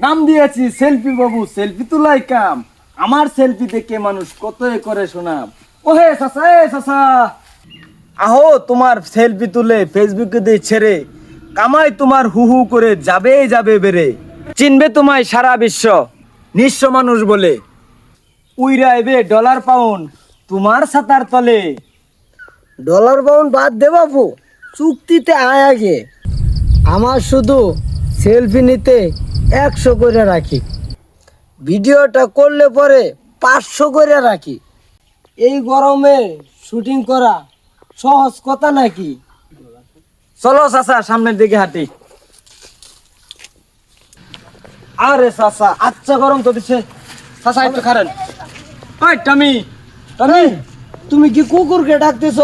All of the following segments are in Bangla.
নাম দিয়েছি সেলফি বাবু, সেলফি তোলাই কাম আমার সেলফি দেখে মানুষ কতই করে শোনাম ওহে চাচা, এ চাচা। আহো, তোমার সেলফি তুলে ফেসবুকে দিয়ে ছেড়ে। কামাই তোমার হু হু করে যাবে যাবে বেড়ে। চিনবে তোমায় সারা বিশ্ব, নিঃস্ব মানুষ বলে। উইরা এবে ডলার পাউন্ড তোমার সাতার তলে। ডলার পাউন্ড বাদ দে বাবু চুক্তিতে আয় আগে। আমার শুধু সেলফি নিতে একশো করে রাখি। ভিডিওটা করলে পরে পাঁচশো করে রাখি। এই গরমে শুটিং করা সহজ কথা নাকি? চলো চাচা সামনের দিকে হাঁটি। আরে চাচা আচ্ছা গরম তো দিচ্ছে চাচা একটু খারেন ওই টমি টমি তুমি কি কুকুরকে ডাকতেছ?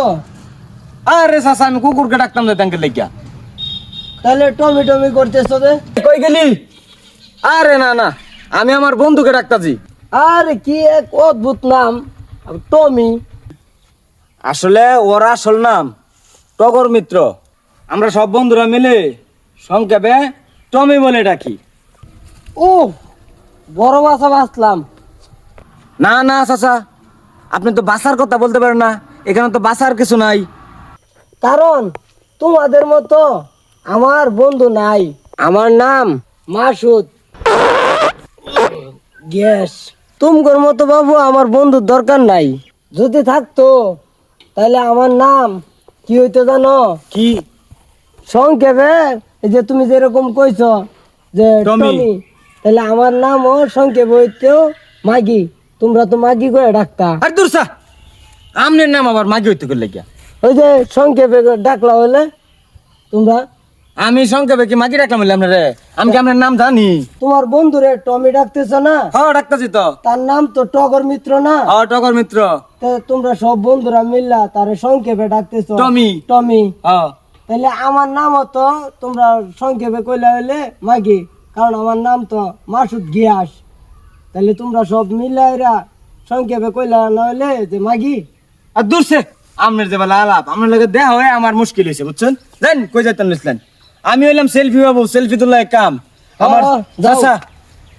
আরে চাচা আমি কুকুরকে ডাকতাম না তাঙ্কে লেগিয়া। তাহলে টমি টমি করতেছ কই গেলি? আরে না না আমি আমার বন্ধুকে ডাকতাছি। আরে কি এক অদ্ভুত নাম টমি। আসলে ওর আসল নাম টগর মিত্র। আমরা সব বন্ধুরা মিলে সংক্ষেপে টমি বলে ডাকি। ও বড় বাসা বাঁচলাম। না না চাচা আপনি তো বাসার কথা বলতে পারেন না এখানে তো বাসার কিছু নাই। কারণ তোমাদের মতো আমার বন্ধু নাই। আমার নাম মাসুদ। গ্যাস। তুমগর মতো বাবু আমার বন্ধুর দরকার নাই। যদি থাকতো তাহলে আমার নাম কি হইতো জানো? কি? সংক্ষেপে এই যে তুমি যেরকম কইছ যে টমি। তাহলে আমার নাম ও সংক্ষেপে হইতো মাগি। তোমরা তো মাগি করে ডাকতা। আর দূর সা! আমনের নাম আবার মাগি হইতে করলে গিয়া। ওই যে সংক্ষেপে ডাকলা হইলে তোমরা আমি সংক্ষেপে কি মাগি রাখলাম বলে আপনারে আমি কি আপনার নাম জানি? তোমার বন্ধু রে টমি ডাকতেছ না? হ্যাঁ ডাকতেছি তো। তার নাম তো টগর মিত্র না? হ্যাঁ টগর মিত্র। তোমরা সব বন্ধুরা মিললা তারে সংক্ষেপে ডাকতেছ। টমি। টমি। হ্যাঁ। তাহলে আমার নাম তো তোমরা সংক্ষেপে কইলা হইলে মাগি কারণ আমার নাম তো মাসুদ গিয়াস। তাহলে তোমরা সব মিলাইরা সংক্ষেপে কইলা না হইলে যে মাগি। আর দূর সে আমনের যে বেলা আলাপ আপনার লগে দেয়া হয়ে আমার মুশকিল হয়েছে বুঝছেন? জান কই যাইতেন নিছিলেন? আমি হইলাম সেলফি বাবু সেলফি তোলা এক কাম। আমার চাচা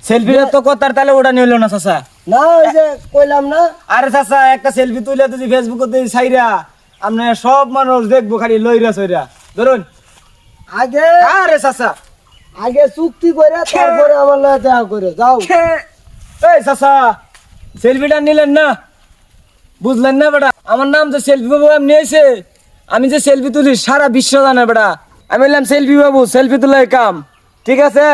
সেলফি তো কথার তাহলে ওটা নিল না চাচা। না ওই যে কইলাম না। আরে চাচা একটা সেলফি তুলে তুই ফেসবুকে দিই সাইরা আপনি সব মানুষ দেখব খালি লইরা সইরা ধরুন। আগে আরে চাচা। আগে চুক্তি করে তারপরে আমার লগে দেখা করে যাও। এই চাচা সেলফিটা নিলেন না? বুঝলেন না বেটা? আমার নাম তো সেলফি বাবু এমনি এসে আমি যে সেলফি তুলি সারা বিশ্ব জানে বেটা। আমি বললাম সেলফি বাবু সেলফি তোলাই কাম। ঠিক আছে?